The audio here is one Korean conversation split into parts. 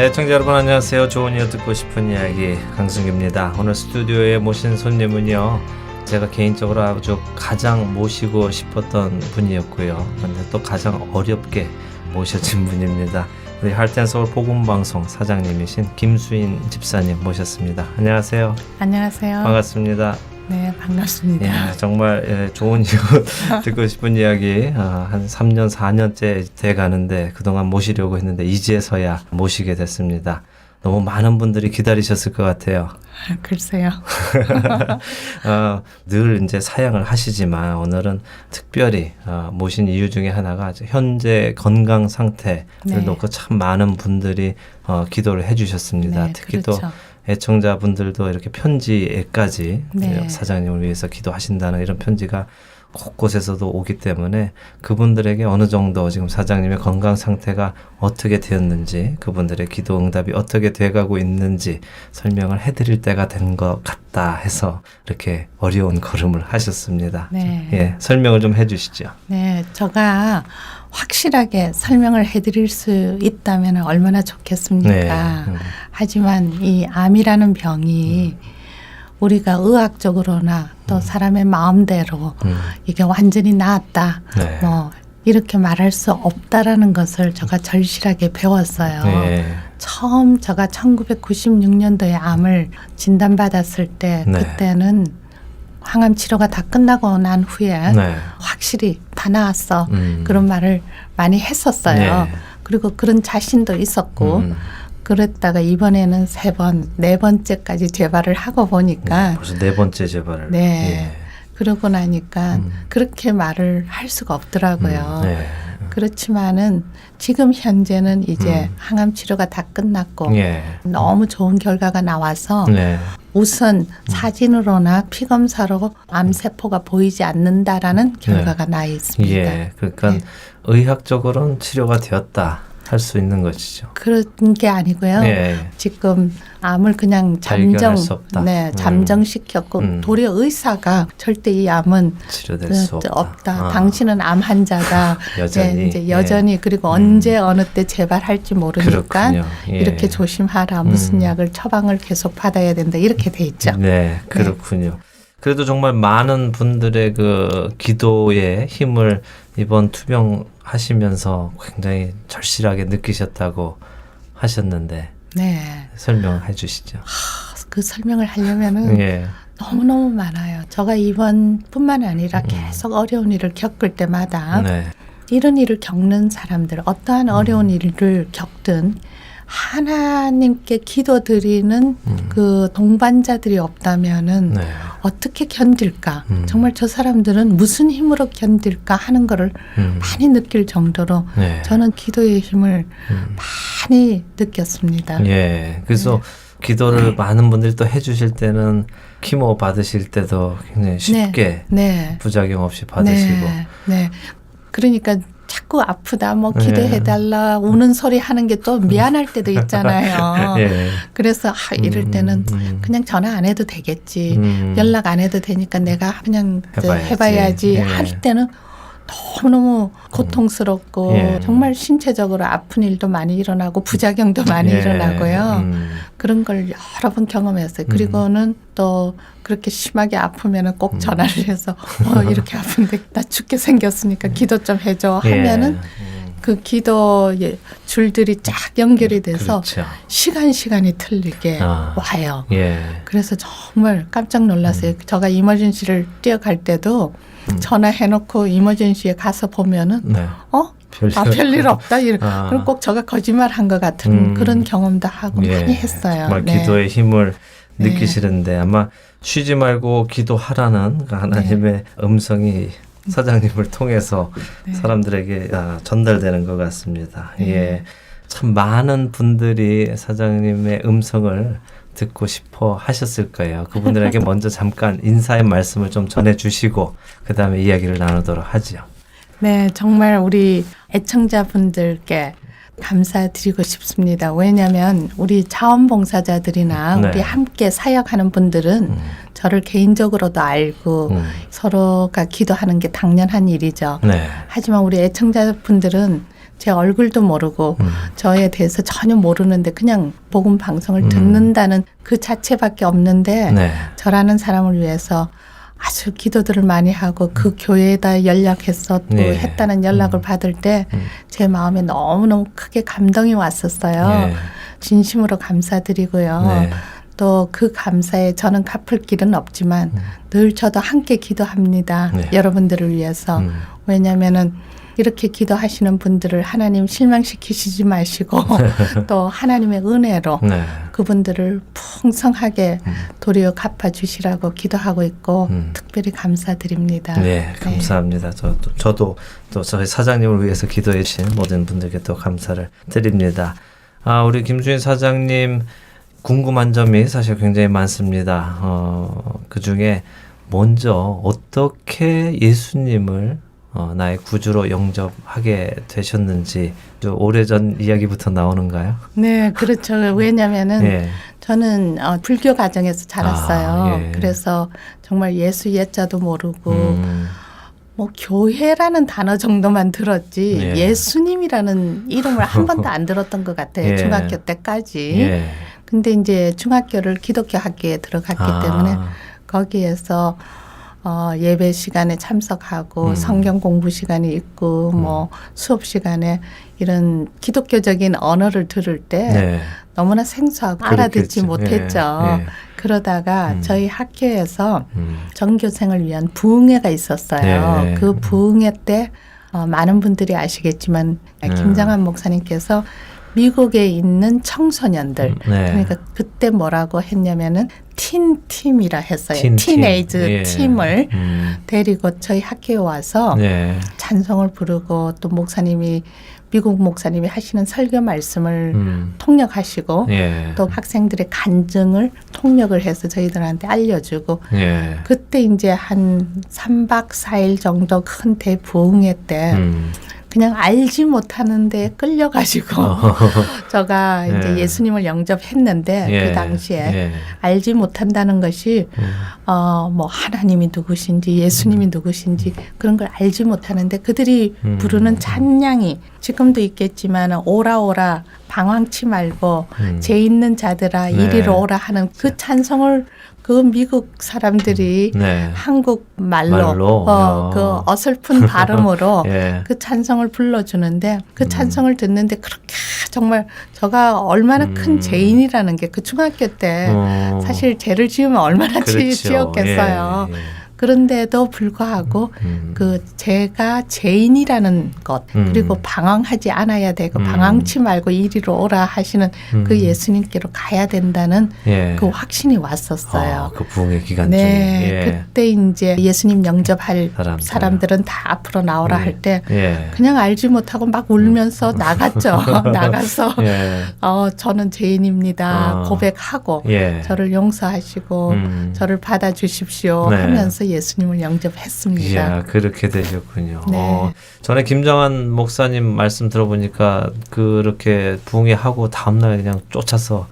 네, 청자 여러분 안녕하세요. 좋은 이어 듣고 싶은 이야기 강승규입니다. 오늘 스튜디오에 모신 손님은요. 제가 개인적으로 아주 가장 모시고 싶었던 분이었고요. 근데 또 가장 어렵게 모셔진 분입니다. 우리 할텐서울 복음방송 사장님이신 김수인 집사님 모셨습니다. 안녕하세요. 안녕하세요. 반갑습니다. 네, 반갑습니다. 야, 정말 예, 좋은 이유 듣고 싶은 이야기 아, 한 3년 4년째 돼 가는데 그동안 모시려고 했는데 이제서야 모시게 됐습니다. 너무 많은 분들이 기다리셨을 것 같아요. 글쎄요. 어, 늘 이제 사양을 하시지만 오늘은 특별히 어, 모신 이유 중에 하나가 현재 건강 상태를 네. 놓고 참 많은 분들이 어, 기도를 해주셨습니다. 네, 특히 그렇죠. 또 애청자분들도 이렇게 편지에까지 네. 사장님을 위해서 기도하신다는 이런 편지가 곳곳에서도 오기 때문에 그분들에게 어느 정도 지금 사장님의 건강 상태가 어떻게 되었는지 그분들의 기도 응답이 어떻게 돼가고 있는지 설명을 해드릴 때가 된 것 같다 해서 이렇게 어려운 걸음을 하셨습니다. 네. 예, 설명을 좀 해주시죠. 네, 제가 확실하게 설명을 해드릴 수 있다면 얼마나 좋겠습니까? 네. 음. 하지만 이 암이라는 병이 우리가 의학적으로나 또 사람의 마음대로 음. 이게 완전히 나았다. 네. 뭐 이렇게 말할 수 없다라는 것을 제가 절실하게 배웠어요. 네. 처음 제가 1996년도에 암을 진단받았을 때 네. 그때는 항암 치료가 다 끝나고 난 후에 네. 확실히 다 나았어 음. 그런 말을 많이 했었어요. 네. 그리고 그런 자신도 있었고 음. 그랬다가 이번에는 세 번, 네 번째까지 재발을 하고 보니까 벌써 네 번째 재발을. 아. 네. 그러고 나니까 음. 그렇게 말을 할 수가 없더라고요. 음, 네. 그렇지만은 지금 현재는 이제 음. 항암 치료가 다 끝났고 예. 너무 좋은 결과가 나와서 네. 우선 사진으로나 피 검사로 암 세포가 보이지 않는다라는 결과가 나 있습니다. 예. 그러니까 네. 의학적으로는 치료가 되었다 할수 있는 것이죠. 그런 게 아니고요. 예. 지금 암을 그냥 잠정, 수 없다. 네, 음. 잠정시켰고 음. 도리어 의사가 절대 이 암은 치료될 수 그, 없다. 아. 당신은 암 환자다. 여전히. 네, 이제 여전히 그리고 음. 언제 어느 때 재발할지 모르니까. 예. 이렇게 조심하라. 무슨 음. 약을 처방을 계속 받아야 된다. 이렇게 돼 있죠. 네, 그렇군요. 그래도 정말 많은 분들의 그 기도의 힘을 이번 투병 하시면서 굉장히 절실하게 느끼셨다고 하셨는데 네. 설명해 주시죠. 그 설명을 하려면은 예. 너무너무 많아요. 제가 이번뿐만 아니라 계속 어려운 일을 겪을 때마다 음. 네. 이런 일을 겪는 사람들, 어떠한 어려운 일을 겪든 하나님께 기도드리는 음. 그 동반자들이 없다면은 네. 어떻게 견딜까? 음. 정말 저 사람들은 무슨 힘으로 견딜까 하는 거를 음. 많이 느낄 정도로 네. 저는 기도의 힘을 음. 많이 느꼈습니다. 예. 그래서 기도를 많은 분들이 또 해주실 때는 키모 받으실 때도 굉장히 쉽게 네. 부작용 없이 받으시고. 네. 네. 그러니까 자꾸 아프다, 뭐 네. 기도해달라, 우는 소리 하는 게 또 미안할 때도 있잖아요. 예. 그래서 아, 이럴 음, 때는 음. 그냥 전화 안 해도 되겠지. 음. 연락 안 해도 되니까 내가 그냥 해봐야지. 해봐야지 예. 할 때는 너무너무 고통스럽고 예. 정말 신체적으로 아픈 일도 많이 일어나고 부작용도 많이 예. 일어나고요. 음. 그런 걸 여러 번 경험했어요. 그리고는 또 그렇게 심하게 아프면은 꼭 음. 전화를 해서 어 이렇게 아픈데 나 죽게 생겼으니까 기도 좀 해줘 하면은 예. 그 기도 예, 줄들이 쫙 연결이 돼서 그렇죠. 시간 시간이 틀리게 아. 와요. 예. 그래서 정말 깜짝 놀랐어요. 제가 이머전시를 뛰어갈 때도 음. 전화해놓고 이머전시에 가서 보면은 네. 어? 별일 아, 별일 없다. 이런. 아. 그럼 꼭 저가 거짓말 한 것 같은 음. 그런 경험도 하고 예. 많이 했어요. 정말 네. 기도의 힘을 네. 느끼시는데 아마 쉬지 말고 기도하라는 그 하나님의 네. 음성이 사장님을 통해서 네. 사람들에게 아, 전달되는 것 같습니다. 네. 예. 참 많은 분들이 사장님의 음성을 듣고 싶어 하셨을 거예요. 그분들에게 먼저 잠깐 인사의 말씀을 좀 전해 주시고 그 다음에 이야기를 나누도록 하지요. 네, 정말 우리 애청자분들께 감사드리고 싶습니다. 왜냐하면 우리 자원봉사자들이나 네. 우리 함께 사역하는 분들은 음. 저를 개인적으로도 알고 음. 서로가 기도하는 게 당연한 일이죠. 네. 하지만 우리 애청자분들은 제 얼굴도 모르고 음. 저에 대해서 전혀 모르는데 그냥 복음 방송을 음. 듣는다는 그 자체밖에 없는데 네. 저라는 사람을 위해서 아주 기도들을 많이 하고 그 교회에다 연락해서 또 네. 했다는 연락을 음. 받을 때제 음. 마음에 너무너무 크게 감동이 왔었어요. 네. 진심으로 감사드리고요. 네. 또그 감사에 저는 갚을 길은 없지만 음. 늘 저도 함께 기도합니다. 네. 여러분들을 위해서. 음. 왜냐면은 이렇게 기도하시는 분들을 하나님 실망시키시지 마시고 또 하나님의 은혜로 네. 그분들을 풍성하게 음. 도리어 갚아주시라고 기도하고 있고 음. 특별히 감사드립니다. 네, 감사합니다. 저, 도 저도 또 저희 사장님을 위해서 기도해 주신 모든 분들께 또 감사를 드립니다. 아, 우리 김주인 사장님 궁금한 점이 사실 굉장히 많습니다. 어, 그 중에 먼저 어떻게 예수님을 어, 나의 구주로 영접하게 되셨는지 좀 오래전 이야기부터 나오는가요? 네, 그렇죠. 왜냐면은 예. 저는 어, 불교 가정에서 자랐어요. 아, 예. 그래서 정말 예수 예자도 모르고 음, 뭐 교회라는 단어 정도만 들었지 예. 예수님이라는 이름을 한 번도 안 들었던 것 같아요. 예. 중학교 때까지. 예. 근데 이제 중학교를 기독교 학교에 들어갔기 아, 때문에 거기에서 어, 예배 시간에 참석하고 음. 성경 공부 시간이 있고 뭐 수업 시간에 이런 기독교적인 언어를 들을 때 네. 너무나 생소하고 알아듣지 그렇겠죠. 못했죠. 예, 예. 그러다가 음. 저희 학교에서 음, 전교생을 위한 부흥회가 있었어요. 네. 그 부흥회 때 어, 많은 분들이 아시겠지만 음. 김장한 목사님께서 미국에 있는 청소년들 네. 그러니까 그때 뭐라고 했냐면은 틴 팀이라 했어요. 틴 팀. 에이즈 예. 팀을 음, 데리고 저희 학교에 와서 네. 찬송을 부르고 또 목사님이 미국 목사님이 하시는 설교 말씀을 음, 통역하시고 예. 또 학생들의 간증을 통역을 해서 저희들한테 알려주고 예. 그때 이제 한 3박 4일 정도 큰 대부흥회 때 음. 그냥 알지 못하는데 끌려가지고 어. 제가 이제 예. 예수님을 영접했는데 예. 그 당시에 예. 알지 못한다는 것이 음. 어뭐 하나님이 누구신지 예수님이 누구신지 그런 걸 알지 못하는데 그들이 음. 부르는 찬양이 지금도 있겠지만 오라 오라 방황치 말고 음. 죄 있는 자들아 네. 이리로 오라 하는 그 찬송을 그 미국 사람들이 네. 한국 말로, 말로? 어, 야. 그 어설픈 발음으로 예. 그 찬송을 불러주는데 그 음. 찬송을 듣는데 그렇게 정말 저가 얼마나 음. 큰 죄인이라는 게 그 중학교 때 어. 사실 죄를 지으면 얼마나 지- 그렇죠. 지었겠어요. 예, 예. 그런데도 불구하고 음. 그 제가 죄인이라는 것 음. 그리고 방황하지 않아야 되고 음. 방황치 말고 이리로 오라 하시는 그 음. 예수님께로 가야 된다는 예. 그 확신이 왔었어요. 아, 그 부흥의 기간 네, 중에. 예. 그때 이제 예수님 영접할 사람들. 사람들은 다 앞으로 나오라 네. 할때 예. 그냥 알지 못하고 막 울면서 나갔죠. 나가서 예. 어 저는 죄인입니다. 아. 고백하고 예. 저를 용서하시고 음. 저를 받아주십시오 네. 하면서 예수님을 영접했습니다. 이야, 그렇게 되셨군요. 네. 어, 전에 김정한 목사님 말씀 들어보니까 그렇게 부흥회하고 다음날 그냥 쫓아서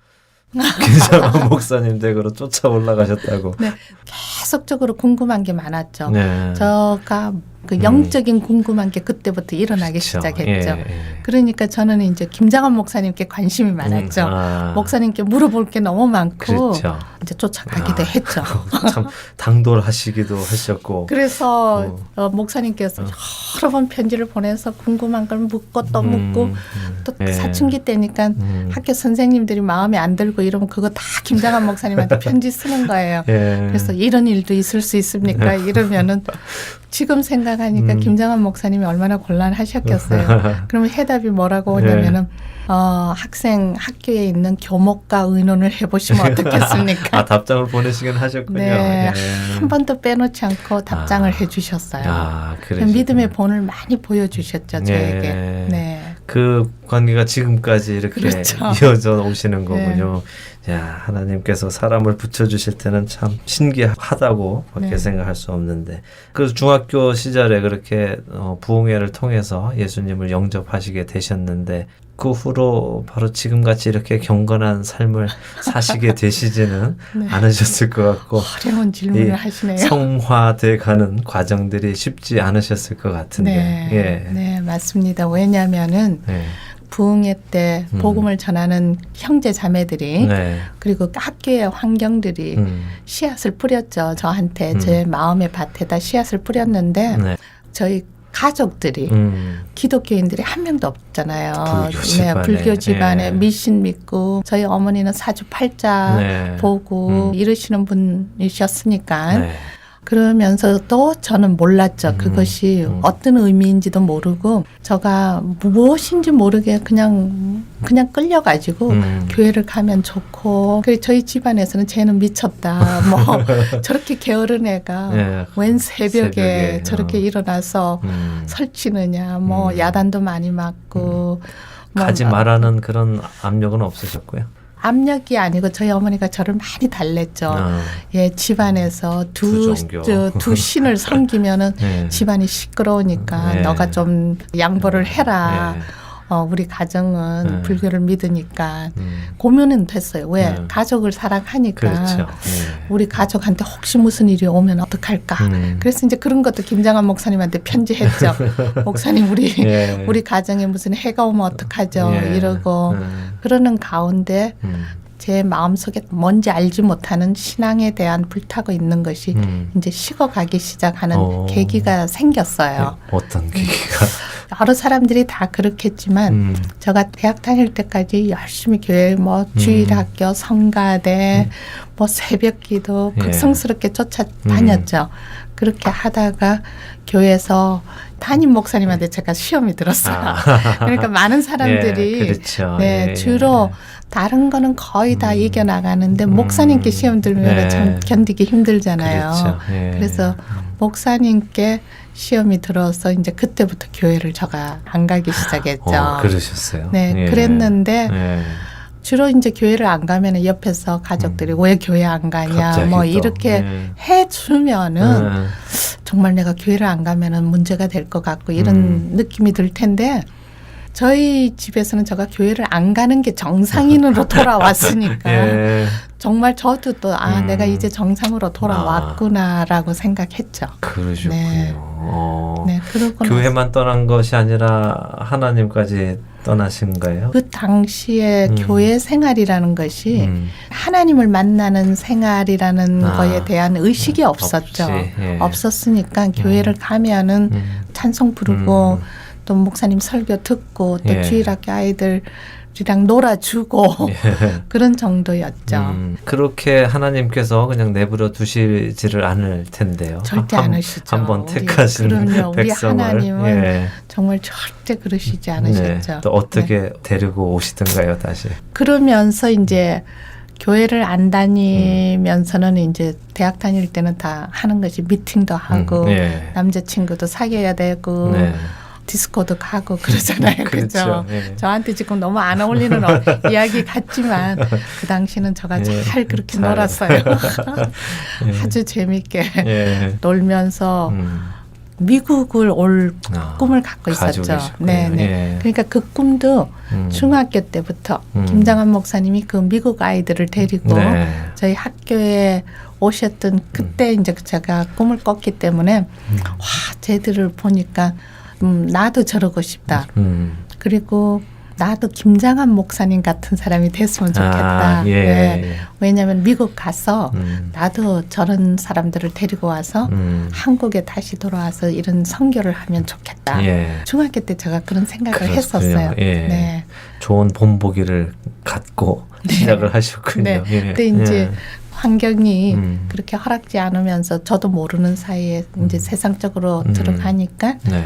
김정한 목사님 댁으로 쫓아 올라가셨다고. 네, 계속적으로 궁금한 게 많았죠. 네. 저가 그 음. 영적인 궁금한 게 그때부터 일어나기 그쵸. 시작했죠. 예, 예. 그러니까 저는 이제 김장한 목사님께 관심이 많았죠. 음, 아, 목사님께 물어볼 게 너무 많고 그렇죠. 이제 쫓아가기도 아. 했죠. 참 당돌하시기도 하셨고. 그래서 어. 어, 목사님께서 어. 여러 번 편지를 보내서 궁금한 걸 묻고 또 묻고 음, 또 예. 사춘기 때니까 음. 학교 선생님들이 마음에 안 들고 이러면 그거 다 김장한 목사님한테 편지 쓰는 거예요. 예. 그래서 이런 일도 있을 수 있습니까? 이러면은 지금 생각 하니까 음. 김장한 목사님이 얼마나 곤란하셨겠어요. 그러면 해답이 뭐라고 오냐면은 어, 학생 학교에 있는 교목과 의논을 해보시면 어떻겠습니까? 아 답장을 보내시긴 하셨군요. 네, 예. 한 번도 빼놓지 않고 답장을 아. 해주셨어요. 아. 믿음의 본을 많이 보여주셨죠 저에게. 예. 네. 그 관계가 지금까지 이렇게 그렇죠. 이어져 오시는 거군요. 야 하나님께서 사람을 붙여주실 때는 참 신기하다고 밖에 네. 생각할 수 없는데 그 중학교 시절에 그렇게 어, 부흥회를 통해서 예수님을 영접하시게 되셨는데 그 후로 바로 지금같이 이렇게 경건한 삶을 사시게 되시지는 네. 않으셨을 것 같고 어려운 질문을 예, 하시네요. 성화돼 가는 과정들이 쉽지 않으셨을 것 같은데 네, 예. 네, 맞습니다. 왜냐하면은 네. 부흥회 때 음. 복음을 전하는 형제 자매들이 네. 그리고 학교의 환경들이 음. 씨앗을 뿌렸죠. 저한테 음. 제 마음의 밭에다 씨앗을 뿌렸는데 네. 저희 가족들이 음. 기독교인들이 한 명도 없잖아요. 불교 네, 집안에. 불교 집안에 예. 미신 믿고 저희 어머니는 사주 팔자 네. 보고 음. 이러시는 분이셨으니까 네. 그러면서도 저는 몰랐죠. 음, 그것이 음. 어떤 의미인지도 모르고 저가 무엇인지 모르게 그냥 그냥 끌려가지고 음. 교회를 가면 좋고 그리고 저희 집안에서는 쟤는 미쳤다. 뭐 저렇게 게으른 애가 예. 웬 새벽에, 새벽에, 저렇게 어. 일어나서 음. 설치느냐 뭐 음. 야단도 많이 맞고 뭐 가지 말라는 그런 압력은 없으셨고요. 압력이 아니고 저희 어머니가 저를 많이 달랬죠. 아, 예, 집안에서 두. 저, 두 신을 섬기면은 네. 집안이 시끄러우니까 네. 너가 좀 양보를 해라. 네. 어, 우리 가정은 네. 불교를 믿으니까 음. 고민은 됐어요. 왜? 네. 가족을 사랑하니까. 그렇죠. 네. 우리 가족한테 혹시 무슨 일이 오면 어떡할까? 음. 그래서 이제 그런 것도 김장한 목사님한테 편지했죠. 목사님 우리 예. 우리 가정에 무슨 해가 오면 어떡하죠? 예. 이러고 음. 그러는 가운데 음. 제 마음속에 뭔지 알지 못하는 신앙에 대한 불타고 있는 것이 음. 이제 식어가기 시작하는 어. 계기가 생겼어요. 네. 어떤 계기가? 여러 사람들이 다 그렇겠지만 음. 제가 대학 다닐 때까지 열심히 교회 뭐 주일학교 성가대 뭐 새벽기도 예. 극성스럽게 쫓아다녔죠. 그렇게 하다가 교회에서 담임 목사님한테 제가 시험이 들었어요. 아. 그러니까 많은 사람들이 예, 그렇죠. 네 예. 주로 다른 거는 거의 다 음. 이겨 나가는데 음. 목사님께 시험 들면 네. 참 견디기 힘들잖아요. 그렇죠. 예. 그래서 목사님께 시험이 들어서 이제 그때부터 교회를 제가 안 가기 시작했죠. 어, 그러셨어요. 네, 예. 그랬는데 예. 주로 이제 교회를 안 가면 옆에서 가족들이 왜 교회 안 가냐 음. 뭐 또, 이렇게 예. 해주면은 음. 정말 내가 교회를 안 가면은 문제가 될 것 같고 이런 음. 느낌이 들 텐데 저희 집에서는 제가 교회를 안 가는 게 정상인으로 돌아왔으니까 예. 정말 저도 또아 음. 내가 이제 정상으로 돌아왔구나라고 생각했죠. 그러셨군요. 네. 어. 네, 그러고 교회만 떠난 것이 아니라 하나님까지 떠나신 거예요? 그 당시에 음. 교회 생활이라는 것이 음. 하나님을 만나는 생활이라는 아. 거에 대한 의식이 음, 없었죠. 예. 없었으니까 교회를 가면은 음. 찬송 부르고 음. 또 목사님 설교 듣고 또 예. 주일학교 아이들 이랑 놀아주고 그런 정도였죠. 음, 그렇게 하나님께서 그냥 내버려 두시지를 않을 텐데요. 절대 한- 않으시죠. 한번 우리- 택하신 그럼요. 우리 백성을 하나님은 예. 정말 절대 그러시지 않으셨죠. 네. 또 어떻게 데리고 오시던가요, 다시? 그러면서 이제 교회를 안 다니면서는 이제 대학 다닐 때는 다 하는 것이 미팅도 하고 음, 예. 남자친구도 사귀어야 되고 네. 디스코도 가고 그러잖아요. 그렇죠. 예. 저한테 지금 너무 안 어울리는 어- 이야기 같지만 그 당시는 제가 예, 잘 그렇게 잘. 놀았어요. 예. 아주 재밌게 예. 놀면서 음. 미국을 올 아, 꿈을 갖고 있었죠. 네, 네. 예. 그러니까 그 꿈도 음. 중학교 때부터 음. 김장한 목사님이 그 미국 아이들을 데리고 네. 저희 학교에 오셨던 그때 이제 제가 꿈을 꿨기 때문에 음. 와 쟤들을 보니까 음, 나도 저러고 싶다. 음. 그리고 나도 김장한 목사님 같은 사람이 됐으면 좋겠다. 아, 예. 네. 예. 왜냐하면 미국 가서 음. 나도 저런 사람들을 데리고 와서 음. 한국에 다시 돌아와서 이런 선교를 하면 좋겠다. 예. 중학교 때 제가 그런 생각을 그렇군요. 했었어요. 예. 네. 좋은 본보기를 갖고 시작을 하셨군요. 네. 예. 근데 이제 예. 환경이 음. 그렇게 허락지 않으면서 저도 모르는 사이에 이제 세상적으로 음. 들어가니까 네.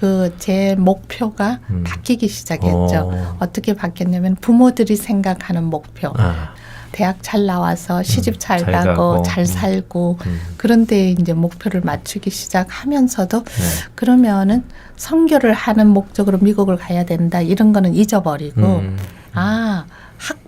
그 제 목표가 음. 바뀌기 시작했죠. 어. 어떻게 바뀌었냐면 부모들이 생각하는 목표. 아. 대학 잘 나와서 시집 잘, 잘 가고 가고. 잘 음. 살고 음. 그런데 이제 목표를 맞추기 시작하면서도 네. 그러면은 선교를 하는 목적으로 미국을 가야 된다 이런 거는 잊어버리고 음. 아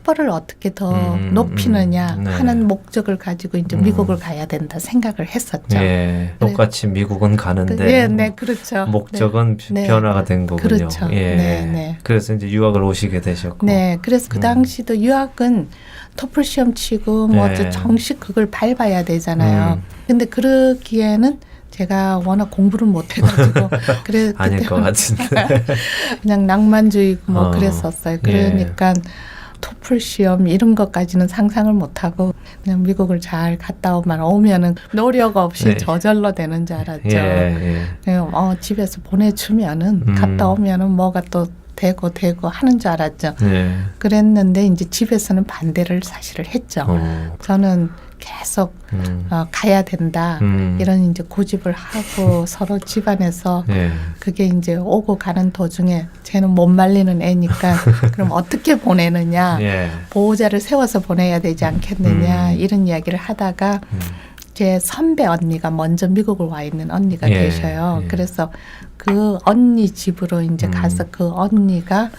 학벌을 어떻게 더 음, 높이느냐 음, 네. 하는 목적을 가지고 이제 음. 미국을 가야 된다 생각을 했었죠. 예, 똑같이 미국은 가는데 그, 예, 네, 그렇죠. 목적은 네. 변화가 된 거군요. 그렇죠. 예. 네, 네. 그래서 이제 유학을 오시게 되셨고. 네, 네, 그래서 그 음. 당시도 유학은 토플 시험 치고 뭐 네. 저 정식 그걸 밟아야 되잖아요. 음. 근데 그러기에는 제가 워낙 공부를 못 해가지고 그래 아닐 것 같은데. 그냥 낭만주의고 뭐 어, 그랬었어요. 예. 그러니까 토플 시험 이런 것까지는 상상을 못 하고 그냥 미국을 잘 갔다 오면 오면은 노력 없이 네. 저절로 되는 줄 알았죠. 예, 예. 네, 어, 집에서 보내주면은 음. 갔다 오면은 뭐가 또 되고 되고 하는 줄 알았죠. 예. 그랬는데 이제 집에서는 반대를 사실을 했죠. 어, 저는 계속 음, 어, 가야 된다. 음. 이런 이제 고집을 하고 서로 집안에서 예. 그게 이제 오고 가는 도중에 쟤는 못 말리는 애니까 그럼 어떻게 보내느냐 예. 보호자를 세워서 보내야 되지 않겠느냐 음. 이런 이야기를 하다가 음. 제 선배 언니가 먼저 미국을 와 있는 언니가 예, 계셔요. 예. 그래서 그 언니 집으로 이제 음. 가서 그 언니가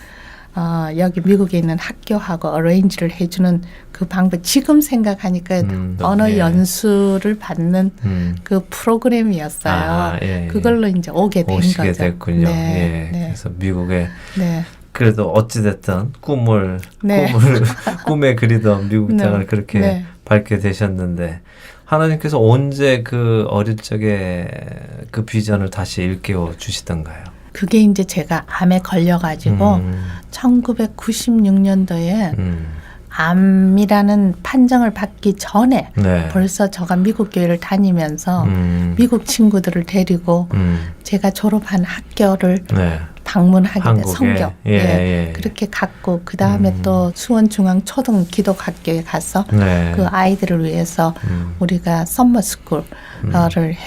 어, 여기 미국에 있는 학교하고 어레인지를 해주는 그 방법 지금 생각하니까 음, 언어 예. 연수를 받는 음. 그 프로그램이었어요. 아, 예, 예. 그걸로 이제 오게 된 오시게 거죠. 됐군요. 네, 예. 네, 그래서 미국에 네, 그래도 어찌됐든 꿈을 네. 꿈을 꿈에 그리던 미국 네, 땅을 그렇게 네. 밝게 되셨는데 하나님께서 언제 그 어릴 적에 그 비전을 다시 일깨워 주시던가요? 그게 이제 제가 암에 걸려가지고 음, 1996년도에 음, 암이라는 판정을 받기 전에 네. 벌써 저가 미국 교회를 다니면서 음, 미국 친구들을 데리고 음, 제가 졸업한 학교를 네. 방문하게 돼 한국에 성교 예, 예. 그렇게 갔고 그 다음에 음. 또 수원 중앙 초등 기독학교에 가서 네. 그 아이들을 위해서 음, 우리가 썸머스쿨을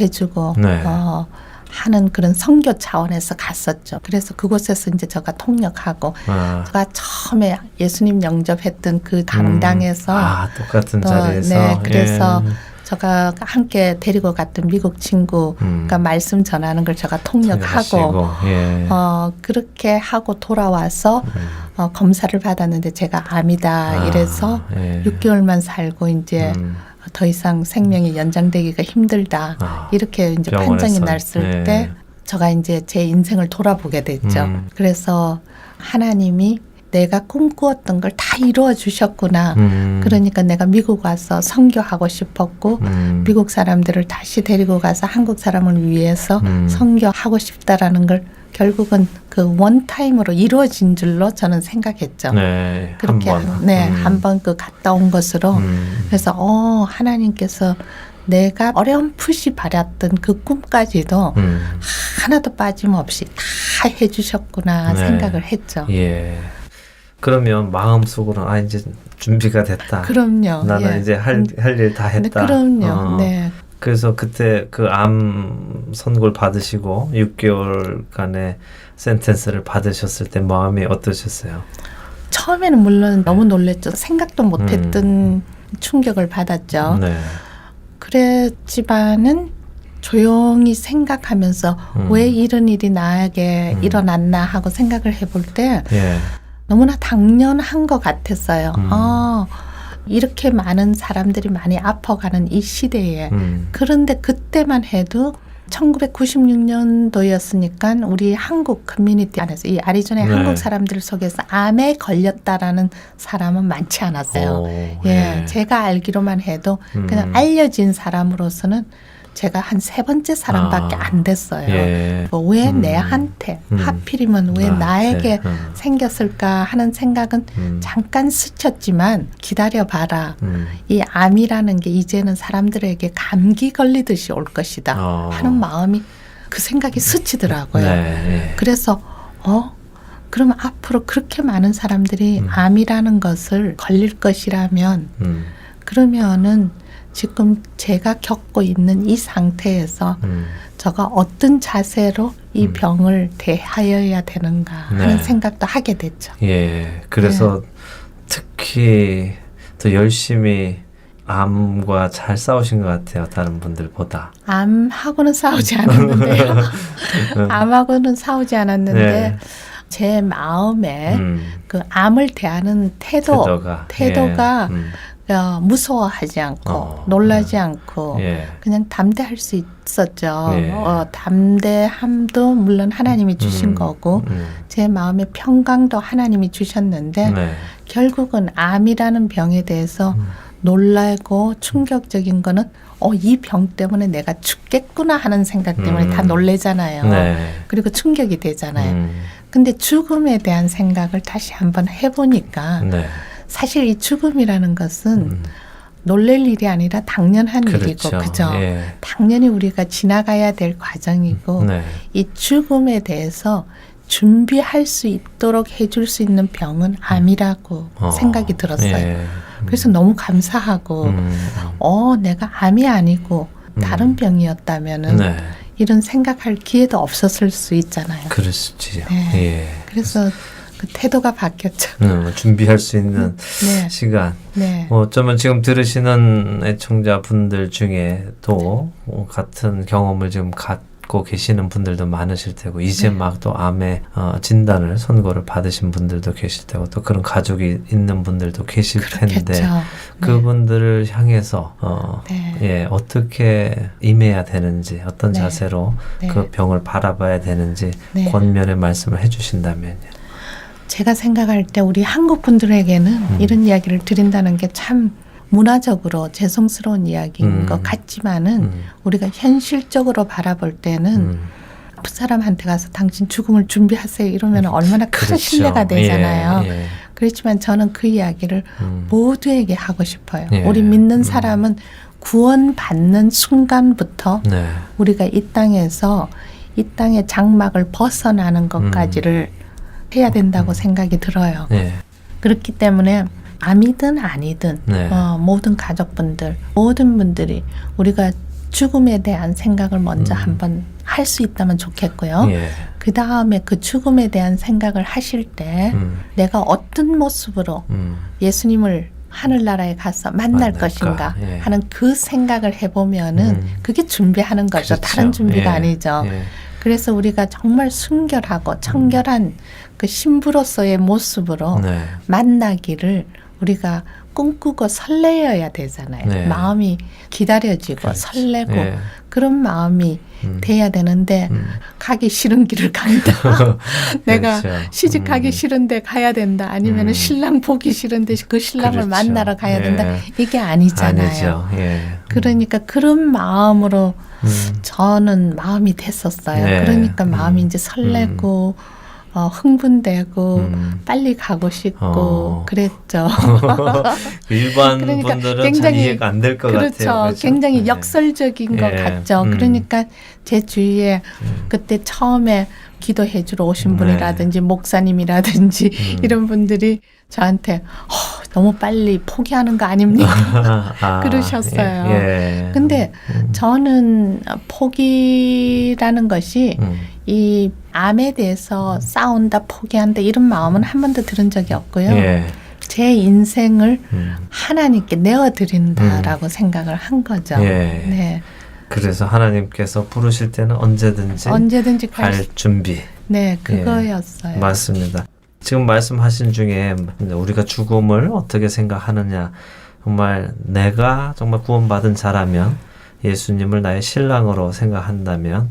해주고 네. 어, 하는 그런 선교 차원에서 갔었죠. 그래서 그곳에서 이제 제가 통역하고 아, 제가 처음에 예수님 영접했던 그 강당에서 음. 아, 똑같은 또, 자리에서 네, 그래서 예. 제가 함께 데리고 갔던 미국 친구가 음. 말씀 전하는 걸 제가 통역하고 예. 어 그렇게 하고 돌아와서 음. 어, 검사를 받았는데 제가 암이다 아, 이래서 예. 6개월만 살고 이제 음. 더 이상 생명이 연장되기가 힘들다 아, 이렇게 이제 병원에서. 판정이 났을 네. 때 제가 이제 제 인생을 돌아보게 됐죠. 음. 그래서 하나님이 내가 꿈꾸었던 걸 다 이루어 주셨구나. 음. 그러니까 내가 미국 와서 선교하고 싶었고 음. 미국 사람들을 다시 데리고 가서 한국 사람을 위해서 음. 선교하고 싶다라는 걸 결국은 그 원타임으로 이루어진 줄로 저는 생각했죠. 네, 그렇게 한 번. 한- 네, 음. 한번 그 갔다 온 것으로 음. 그래서 어 하나님께서 내가 어렴풋이 바랐던 그 꿈까지도 음. 하나도 빠짐없이 다 해주셨구나 네. 생각을 했죠. 예. 그러면 마음속으로 아 이제 준비가 됐다. 그럼요. 나는 예. 이제 할 할 일다 네, 했다. 그럼요. 어. 네. 그래서 그때 그 암 선고를 받으시고 6개월간의 센텐스를 받으셨을 때 마음이 어떠셨어요? 처음에는 물론 너무 놀랬죠. 생각도 못했던 충격을 받았죠. 음. 네. 그랬지만은 조용히 생각하면서 음. 왜 이런 일이 나에게 음. 일어났나 하고 생각을 해볼 때 예. 너무나 당연한 것 같았어요. 음. 아, 이렇게 많은 사람들이 많이 아파가는 이 시대에 음. 그런데 그때만 해도 1996년도였으니까 우리 한국 커뮤니티 안에서 이 아리조나의 네. 한국 사람들 속에서 암에 걸렸다라는 사람은 많지 않았어요. 오, 예, 제가 알기로만 해도 그냥 음. 알려진 사람으로서는 제가 한 세 번째 사람밖에 아, 안 됐어요. 예. 뭐 왜 음. 내한테 음. 하필이면 왜 나에게 나한테, 음. 생겼을까 하는 생각은 음. 잠깐 스쳤지만 기다려봐라. 음. 이 암이라는 게 이제는 사람들에게 감기 걸리듯이 올 것이다 어. 하는 마음이 그 생각이 스치더라고요. 네. 그래서 어 그러면 앞으로 그렇게 많은 사람들이 음. 암이라는 것을 걸릴 것이라면 음. 그러면은 지금 제가 겪고 있는 이 상태에서 음. 저가 어떤 자세로 이 음. 병을 대하여야 되는가 하는 네. 생각도 하게 됐죠. 예. 그래서 네. 특히 더 열심히 암과 잘 싸우신 것 같아요. 다른 분들보다. 암하고는 싸우지 않았는데요. 암하고는 싸우지 않았는데 네. 제 마음에 음, 그 암을 대하는 태도, 태도가 태도가 예, 음, 어, 무서워하지 않고 어, 놀라지 않고 예. 그냥 담대할 수 있었죠. 예. 어, 담대함도 물론 하나님이 주신 음, 거고 음, 제 마음의 평강도 하나님이 주셨는데 네. 결국은 암이라는 병에 대해서 음. 놀라고 충격적인 거는 어, 이 병 때문에 내가 죽겠구나 하는 생각 때문에 음. 다 놀래잖아요. 네. 그리고 충격이 되잖아요. 음, 근데 죽음에 대한 생각을 다시 한번 해보니까 네. 사실 이 죽음이라는 것은 음, 놀랄 일이 아니라 당연한 일이고 그렇죠. 그죠? 예. 당연히 우리가 지나가야 될 과정이고 네. 이 죽음에 대해서 준비할 수 있도록 해줄 수 있는 병은 암이라고 어, 생각이 들었어요. 예. 그래서 너무 감사하고 음, 어 내가 암이 아니고 다른 음. 병이었다면은 네. 이런 생각할 기회도 없었을 수 있잖아요. 그랬지. 네. 예. 그래서 그 태도가 바뀌었죠. 음, 준비할 수 있는 네, 시간. 네, 뭐 어쩌면 지금 들으시는 애청자분들 중에 또 어, 같은 경험을 지금 갖고 계시는 분들도 많으실 테고 이제 네. 막또 암의 어, 진단을 선고를 받으신 분들도 계실 테고 또 그런 가족이 있는 분들도 계실 텐데 그렇겠죠. 네. 그분들을 향해서 어, 네. 예 어떻게 임해야 되는지 어떤 네. 자세로 네. 그 병을 바라봐야 되는지 네. 권면의 말씀을 해주신다면요. 제가 생각할 때 우리 한국 분들에게는 음. 이런 이야기를 드린다는 게 참 문화적으로 죄송스러운 이야기인 음. 것 같지만은 음, 우리가 현실적으로 바라볼 때는 음, 그 사람한테 가서 당신 죽음을 준비하세요 이러면 얼마나 큰 그렇죠. 신뢰가 되잖아요. 예, 예. 그렇지만 저는 그 이야기를 음. 모두에게 하고 싶어요. 예. 우리 믿는 음. 사람은 구원받는 순간부터 네. 우리가 이 땅에서 이 땅의 장막을 벗어나는 것까지를 해야 된다고 음. 생각이 들어요. 예. 그렇기 때문에 암이든 아니든 네. 어, 모든 가족분들 모든 분들이 우리가 죽음에 대한 생각을 먼저 음. 한번 할 수 있다면 좋겠고요. 예. 그 다음에 그 죽음에 대한 생각을 하실 때 음, 내가 어떤 모습으로 음, 예수님을 하늘나라에 가서 만날 만날까? 것인가 예. 하는 그 생각을 해보면은 음. 그게 준비하는 거죠. 그렇죠. 다른 준비가 예, 아니죠. 예. 그래서 우리가 정말 순결하고 청결한 그 신부로서의 모습으로 네. 만나기를 우리가 꿈꾸고 설레어야 되잖아요. 네. 마음이 기다려지고 그렇지. 설레고 예. 그런 마음이 음, 돼야 되는데 음. 가기 싫은 길을 간다. 내가 그렇죠. 시집 가기 음. 싫은데 가야 된다. 아니면 음. 은 신랑 보기 싫은데 그 신랑을 그렇죠. 만나러 가야 예. 된다. 이게 아니잖아요. 예. 그러니까 그런 마음으로 음, 저는 마음이 됐었어요. 네. 그러니까 음. 마음이 이제 설레고 어, 흥분되고 음. 빨리 가고 싶고 어. 그랬죠. 일반 그러니까 분들은 굉장히- 잘 이해가 안 될것 그렇죠. 같아요. 그렇죠? 굉장히 네. 역설적인 것 예. 같죠. 음. 그러니까 제 주위에 음. 그때 처음에 기도해 주러 오신 네. 분이라든지 목사님이라든지 음. 이런 분들이 저한테 어, 너무 빨리 포기하는 거 아닙니까? 아, 그러셨어요. 예. 예. 근데 음, 저는 포기라는 것이 음, 이 암에 대해서 싸운다, 포기한다 이런 마음은 한 번도 들은 적이 없고요. 예. 제 인생을 음. 하나님께 내어드린다라고 생각을 한 거죠. 예. 네. 그래서 하나님께서 부르실 때는 언제든지 언제든지 갈, 갈 수- 준비. 네, 그거였어요. 맞습니다. 지금 말씀하신 중에 우리가 죽음을 어떻게 생각하느냐. 정말 내가 정말 구원받은 자라면 예수님을 나의 신랑으로 생각한다면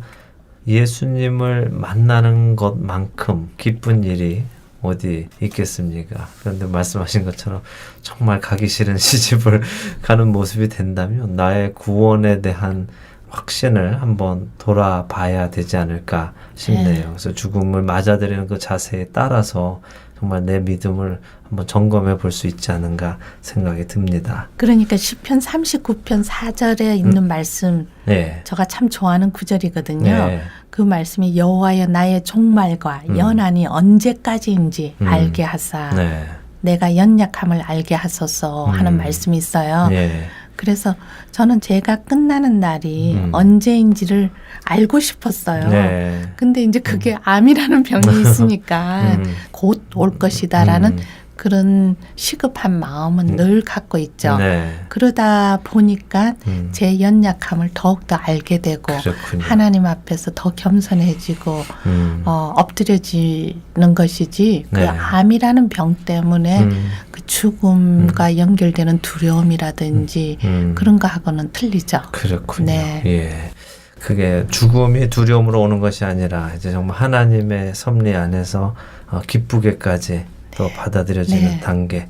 예수님을 만나는 것만큼 기쁜 일이 어디 있겠습니까? 그런데 말씀하신 것처럼 정말 가기 싫은 시집을 가는 모습이 된다면 나의 구원에 대한 확신을 한번 돌아봐야 되지 않을까 싶네요. 네. 그래서 죽음을 맞아들이는 그 자세에 따라서 정말 내 믿음을 한번 점검해 볼 수 있지 않은가 생각이 듭니다. 그러니까 시편 39편 4절에 있는 말씀 네. 제가 참 좋아하는 구절이거든요. 네. 그 말씀이 여호와여 나의 종말과 음. 연한이 언제까지인지 음. 알게 하사 네. 내가 연약함을 알게 하소서 하는 음. 말씀이 있어요. 네. 그래서 저는 제가 끝나는 날이 음. 언제인지를 알고 싶었어요. 네. 근데 이제 그게 암이라는 병이 있으니까 음. 곧올 것이다라는 음. 그런 시급한 마음은 음. 늘 갖고 있죠. 네. 그러다 보니까 음, 제 연약함을 더욱더 알게 되고 그렇군요. 하나님 앞에서 더 겸손해지고 음, 어, 엎드려지는 것이지 네. 그 암이라는 병 때문에 음, 그 죽음과 연결되는 두려움이라든지 음. 그런 거하고는 틀리죠. 그렇군요. 네. 예. 그게 죽음이 두려움으로 오는 것이 아니라 이제 정말 하나님의 섭리 안에서 어, 기쁘게까지 또 받아들여지는 네. 단계.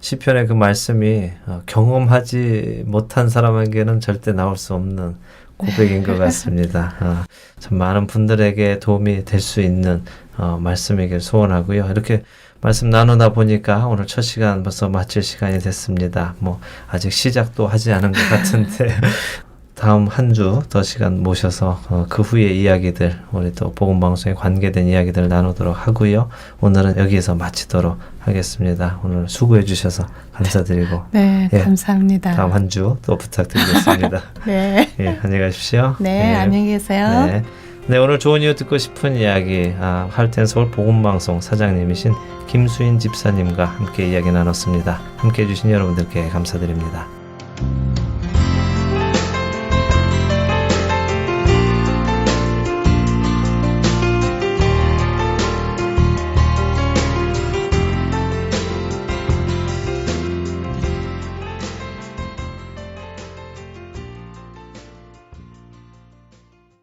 시편의 그 말씀이 어, 경험하지 못한 사람에게는 절대 나올 수 없는 고백인 것 같습니다. 어, 참 많은 분들에게 도움이 될 수 있는 어, 말씀이길 소원하고요. 이렇게 말씀 나누다 보니까 오늘 첫 시간 벌써 마칠 시간이 됐습니다. 뭐 아직 시작도 하지 않은 것 같은데 다음 한 주 더 시간 모셔서 어, 그 후의 이야기들 우리 또 복음 방송에 관계된 이야기들 나누도록 하고요. 오늘은 여기에서 마치도록 하겠습니다. 오늘 수고해 주셔서 감사드리고 네, 예. 감사합니다. 다음 한 주 또 부탁드리겠습니다. 네, 예, 안녕히 가십시오. 네, 예. 안녕히 계세요. 네. 네, 오늘 좋은 이유 듣고 싶은 이야기 아, 할텐 서울 복음 방송 사장님이신 김수인 집사님과 함께 이야기 나눴습니다. 함께 해 주신 여러분들께 감사드립니다.